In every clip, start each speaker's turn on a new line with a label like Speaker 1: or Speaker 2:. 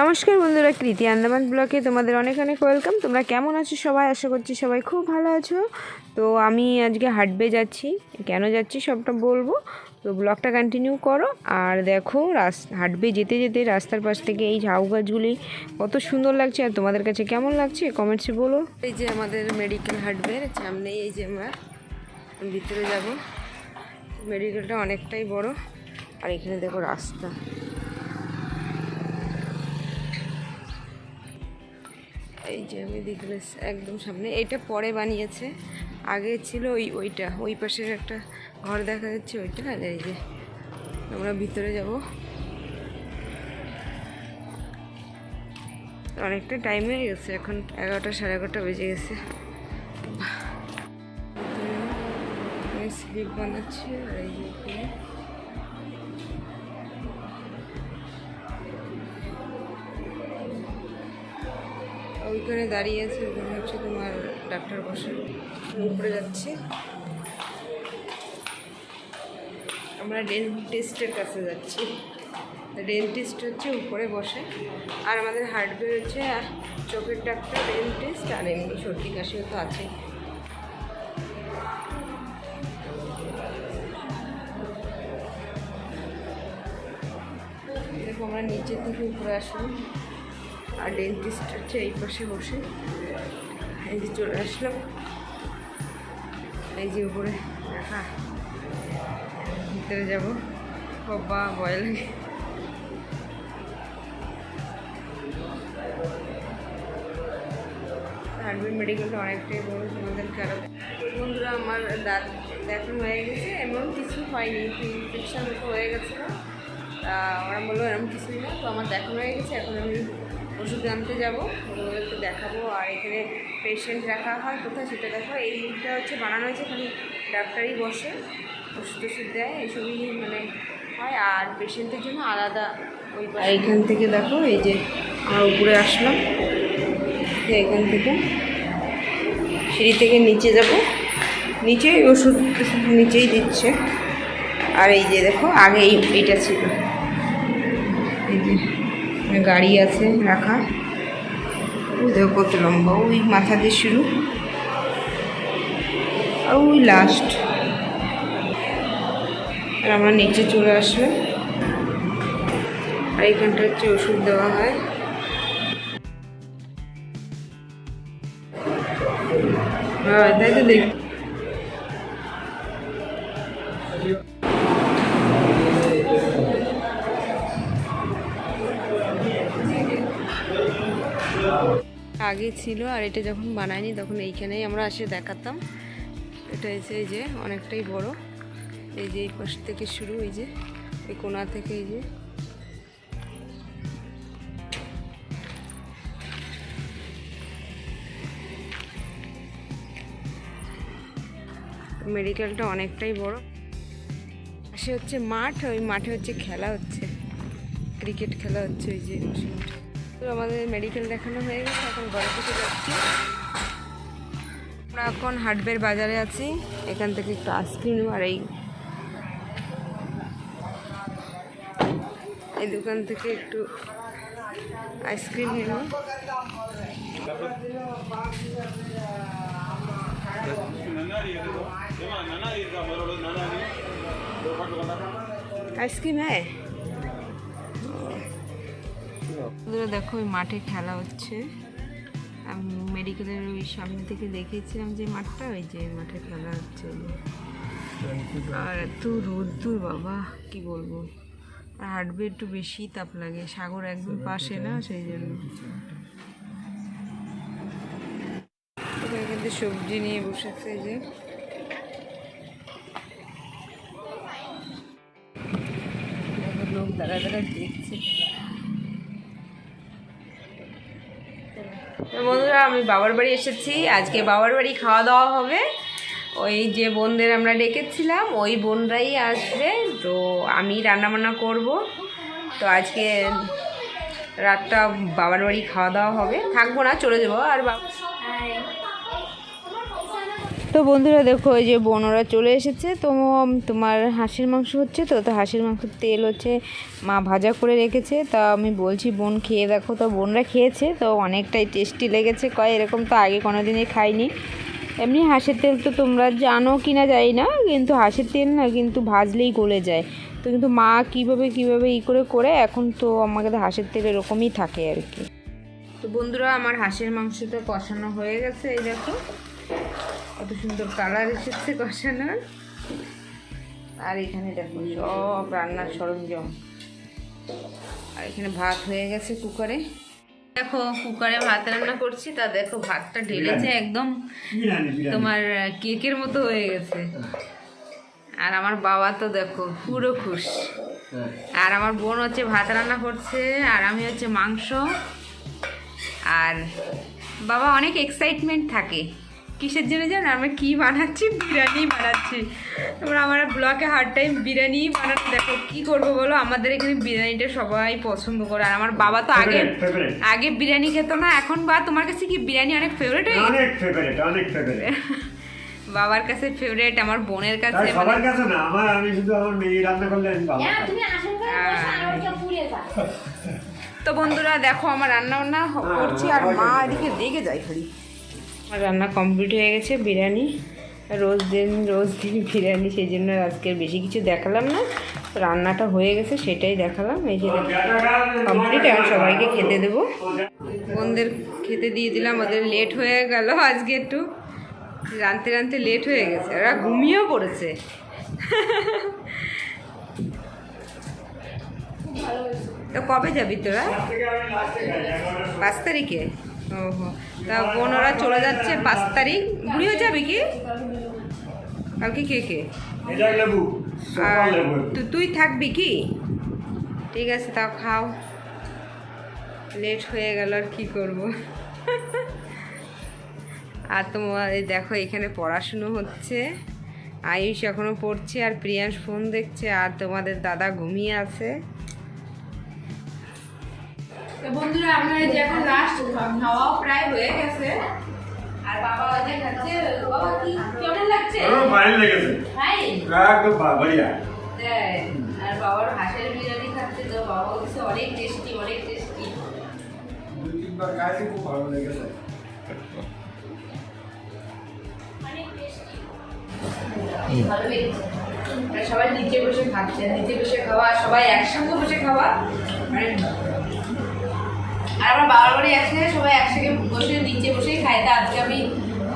Speaker 1: নমস্কার বন্ধুরা, কৃতি আন্দামান ব্লকে তোমাদের অনেক অনেক ওয়েলকাম তোমরা কেমন আছো সবাই? আশা করছি সবাই খুব ভালো আছো। তো আমি আজকে হাটবে যাচ্ছি। কেন যাচ্ছি সবটা বলব? তো ব্লগটা কন্টিনিউ করো। আর দেখো, রাস হাটবে যেতে যেতে রাস্তার পাশ থেকে এই ঝাউ গাছগুলি কত সুন্দর লাগছে। আর তোমাদের কাছে কেমন লাগছে কমেন্টসে বলো। এই যে আমাদের মেডিকেল হাটবের সামনেই, এই যে আমরা ভিতরে যাব। মেডিকেলটা অনেকটাই বড়। আর এখানে দেখো রাস্তা। এই যে আমি দেখলে একদম সামনে। এটা পরে বানিয়েছে। আগে ছিল ওই, ওইটা। ওই পাশের একটা ঘর দেখা যাচ্ছে, ওইটা আর এই যে, আমরা ভিতরে যাব। অনেকটা টাইম হয়ে গেছে, এখন এগারোটা, সাড়ে এগারোটা বেজে গেছে। স্লিপ বানাচ্ছি, আর এই এখানে দাঁড়িয়ে আছে ওখানে হচ্ছে তোমার ডাক্তার বসে উপরে যাচ্ছি। আমরা ডেন্টিস্টের কাছে যাচ্ছি। ডেন্টিস্ট হচ্ছে উপরে বসে। আর আমাদের হার্টওয়্যার হচ্ছে চোখের ডাক্তার, ডেন্টিস্ট আর এমনি সর্দি কাশিও তো আছে দেখো আমরা নিচের থেকে উপরে আসলাম। আর ডেন্টিস্ট হচ্ছে এই পাশে বসে। এই যে চলে আসলাম। এই যে উপরে, দেখা। ভিতরে যাব। বাবা, ভয় লাগে। হারবিন মেডিকেলটা অনেকটাই বড় তোমাদের কারও বন্ধুরা, আমার দাঁত দেখানো হয়ে গেছে এমন কিছু হয়নি ইনফেকশন মতো হয়ে গেছিল তা ওরা বলল এরকম কিছুই না, তো আমার দেখানো হয়ে গেছে, এখন আমি ওষুধ আনতে যাব। ওদেরকে দেখাবো আর এখানে পেশেন্ট রাখা হয় কোথায় সেটা দেখো এইটা হচ্ছে বানানো হয়েছে, খালি ডাক্তারই বসে ওষুধ টষুধ দেয়, এইসবই মানে হয়। আর পেশেন্টের জন্য আলাদা ওই এখান থেকে দেখো, এই যে আমার উপরে আসলাম। এখান থেকে সিঁড়ি থেকে নিচে যাব। নিচে ওষুধ নিচেই দিচ্ছে। আর এই যে দেখো আগে এই এইটা ছিল। এই যে গাড়ি আছে রাখা। ওই দেখো কত লম্বা, ওই মাথা দিয়ে শুরু। আর ওই লাস্ট আর আমরা নিচে চলে আসলাম। আর এখানটা হচ্ছে ওষুধ দেওয়া হয়। আগে ছিল আর এটা যখন বানায়নি তখন এইখানেই আমরা এসে দেখাতাম। এটা এসে এই যে, অনেকটাই বড়। এই যে এই পাশ থেকে শুরু, এই যে, এই কোনা থেকে এই যে। মেডিকেলটা অনেকটাই বড়। সে হচ্ছে মাঠ, ওই মাঠে হচ্ছে খেলা হচ্ছে। ক্রিকেট খেলা হচ্ছে ওই যে তো আমাদের মেডিকেল দেখানো হয়ে গেছে, এখন ঘরে থেকে যাচ্ছি। আমরা এখন হাটবের বাজারে আছি, এখান থেকে একটু আইসক্রিম আর এই এই দোকান থেকে একটু আইসক্রিম নেব আইসক্রিম দেখো, ওই মাঠে খেলা হচ্ছে। আমি মেডিকেলের ওই সামনে থেকে দেখেছিলাম যে মাঠটা, ওই যে মাঠে খেলা হচ্ছে। আর এত রোদ্দুর, বাবা, কি বলব? আর হাঁটবে একটু বেশি তাপ লাগে। সাগর একদম পাশে না, সেই জন্য। কিন্তু সবজি নিয়ে বসেছে যে। বন্ধুরা, আমি বাবার বাড়ি এসেছি। আজকে বাবার বাড়ি খাওয়া দাওয়া হবে। ওই যে বোনদের আমরা ডেকেছিলাম, ওই বোনরাই আসবে। তো আমি রান্নাবান্না করব। তো আজকে রাতটা বাবার বাড়ি খাওয়া দাওয়া হবে। থাকব না, চলে যাব। আর বাবা তো বন্ধুরা দেখো, এই যে বোনরা চলে এসেছে। তো তোমার হাঁসের মাংস হচ্ছে তো তো হাঁসের মাংসের তেল হচ্ছে মা ভাজা করে রেখেছে। তা আমি বলছি, বোন খেয়ে দেখো তো, বোনরা খেয়েছে, তো অনেকটাই টেস্টি লেগেছে। কয়, এরকম তো আগে কোনো দিনই খাইনি। এমনি হাঁসের তেল তো তোমরা জানো কি না জানি না, কিন্তু হাঁসের তেল না কিন্তু ভাজলেই গলে যায়। তো কিন্তু মা কীভাবে কীভাবে ই করে করে, এখন তো আমাকে তো হাঁসের তেল এরকমই থাকে আর কি। তো বন্ধুরা, আমার হাঁসের মাংসটা কষানো হয়ে গেছে, এই দেখো। কত সুন্দর কালার এসেছে কষানোর। আর এখানে দেখো সব রান্নার সরঞ্জাম। আর এখানে ভাত হয়ে গেছে কুকারে। দেখো কুকারে ভাত রান্না করছি তা দেখো ভাতটা ঢেলেছে একদম তোমার কেকের মতো হয়ে গেছে। আর আমার বাবা তো দেখো পুরো খুশ। আর আমার বোন হচ্ছে ভাত রান্না করছে আর আমি হচ্ছে মাংস। আর বাবা অনেক এক্সাইটমেন্ট থাকে। কিসের জন্য জানো? আমরা কি বানাচ্ছি? বিরিয়ানি বানাচ্ছি। তোমরা আমার ব্লকে হার টাইম বিরিয়ানি বানাতে দেখো। কি করব বলো? আমাদের এখানে বিরিয়ানিটা সবাই পছন্দ করে। আর আমার বাবা তো আগে. আগে বিরিয়ানি খেত না। এখন বা তোমার কাছে কি বিরিয়ানি অনেক ফেভারিট হয়ে গেছে?
Speaker 2: অনেক ফেভারিট অনেক ফেভারিট
Speaker 1: বাবার কাছে ফেভারিট আমার বোনের কাছে মানে
Speaker 2: সবার কাছে না আমার আমি শুধু আমার মেয়ে রান্না করলে আমি ভালো
Speaker 3: হ্যাঁ, তুমি আসল করে পুড়ে যাবে।
Speaker 1: তো বন্ধুরা দেখো আমার রান্না বান্না করছি আর মা এদিকে রেগে যায় খালি। আমার রান্না কমপ্লিট হয়ে গেছে, বিরিয়ানি। রোজ দিন রোজ দিন বিরিয়ানি, সেই জন্য আজকে বেশি কিছু দেখালাম না। রান্নাটা হয়ে গেছে, সেটাই দেখালাম। এই যে কমপ্লিট আর সবাইকে খেতে দেবো। বোনদের খেতে দিয়ে দিলাম, ওদের লেট হয়ে গেল আজকে একটু। রানতে রানতে লেট হয়ে গেছে, ওরা ঘুমিয়েও পড়েছে। তো কবে যাবি তোরা? পাঁচ তারিখে? ওহো তা বোন ওরা চলে যাচ্ছে পাঁচ তারিখ। বুড়িও যাবে কি? কালকে কে কে? আর তুই থাকবি কি? ঠিক আছে তাও খাও। লেট হয়ে গেল আর কি করব? আর তোমার দেখো এখানে পড়াশুনো হচ্ছে। আয়ুষ এখনও পড়ছে আর প্রিয়াংশ ফোন দেখছে আর তোমাদের দাদা ঘুমিয়ে আছে। তো বন্ধুরা আমরা এই যে এখন লাস্ট খাওয়াও প্রায় হয়ে গেছে। আর বাবা খাচ্ছে বাবা কি কেমন লাগছে?
Speaker 2: ভালো লেগেছে।
Speaker 1: ভাই?
Speaker 2: একদম
Speaker 1: আর বাবার হাঁসের বিরিয়ানি খাচ্ছে তো বাবা বলছে অনেক টেস্টি অনেক টেস্টি
Speaker 2: দুই তিনবার খাইছি খুব ভালো লেগেছে।
Speaker 1: সবাই নিচে বসে খাচ্ছে নিচে বসে খাওয়া সবাই একসঙ্গে বসে খাওয়া। মানে আর আমার বাবার বাড়ি আসলে সবাই একসঙ্গে বসে, নিচে বসেই খায় তা আজকে আমি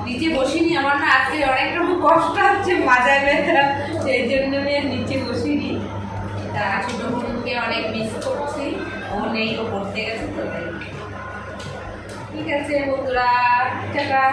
Speaker 1: নিচে বসিনি, আমার না আজকে অনেক রকম কষ্ট হচ্ছে মাজায় ব্যথা সেই জন্য আমি আর নিচে বসিনি। তা ছোট বোনকে অনেক মিস করছি। ও নেই, ও পড়তে গেছে, তো ঠিক আছে বন্ধুরা, টাটা।